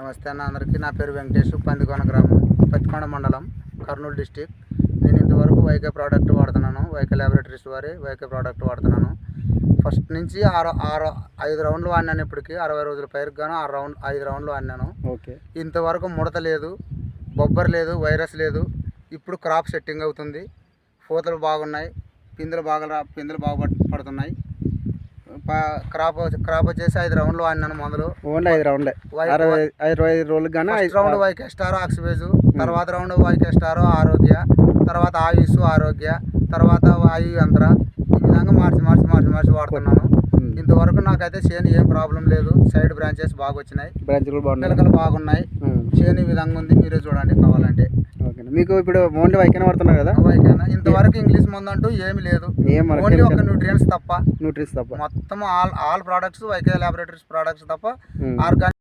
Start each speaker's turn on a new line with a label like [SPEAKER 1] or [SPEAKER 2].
[SPEAKER 1] నమస్తే అన్న. అందరికీ నా పేరు వెంకటేష్ పందికొన గ్రామం పత్తికొండ మండలం కర్నూలు డిస్టిక్. నేను ఇంతవరకు వైకే ప్రోడక్ట్ వాడుతున్నాను. వైకే ల్యాబొరేటరీస్ వారి వైకే ప్రోడక్ట్ వాడుతున్నాను. ఫస్ట్ నుంచి ఆరు ఆరు ఐదు రౌండ్లు వాడినాను ఇప్పటికి. అరవై రోజుల పైరుకు గాను ఆరు రౌండ్ ఐదు రౌండ్లు వాడినాను
[SPEAKER 2] ఓకే.
[SPEAKER 1] ఇంతవరకు ముడత లేదు బొబ్బర్ లేదు వైరస్ లేదు. ఇప్పుడు క్రాప్ సెట్టింగ్ అవుతుంది. పూతలు బాగున్నాయి పిందెలు బాగా పిందెలు బాగా పడ్- పడుతున్నాయి. క్రాప్ క్రాప్ వచ్చేసి ఐదు రౌండ్లు వాడినాను మందులు.
[SPEAKER 2] ఓన్లీ ఐదు రౌండ్లే. అరవై ఇరవై ఐదు రోజులకు గాను
[SPEAKER 1] ఫస్ట్
[SPEAKER 2] ఐదు
[SPEAKER 1] రౌండ్ వైకే స్టార్ ఆక్సివేజ్ తర్వాత రౌండ్ వైకే స్టార్ ఆరోగ్య తర్వాత ఆయుష్ ఆరోగ్య తర్వాత వాయు యంత్ర. ఈ విధంగా మార్చి మార్చి మార్చి మార్చి వాడుతున్నాను. ఇంతవరకు నాకైతే చేను ఏం ప్రాబ్లం లేదు. సైడ్ బ్రాంచెస్ బాగా వచ్చినాయి
[SPEAKER 2] బ్రాంచ్లు బాగున్నాయి.
[SPEAKER 1] పిలకలు బాగున్నాయి. చేను ఈ విధంగా ఉంది. మీరే చూడండి కావాలంటే.
[SPEAKER 2] మీకు ఇప్పుడు ఓన్లీ వైకనే పడుతున్నారు కదా?
[SPEAKER 1] వైకేనా ఇంతవరకు ఇంగ్లీష్ మందు అంటూ ఏమీ లేదు. ఓన్లీ ఒక న్యూట్రియన్స్ తప్ప.
[SPEAKER 2] న్యూట్రిస్ తప్ప.
[SPEAKER 1] మొత్తం all all products YK laboratories products తప్ప. ఆర్గానిక్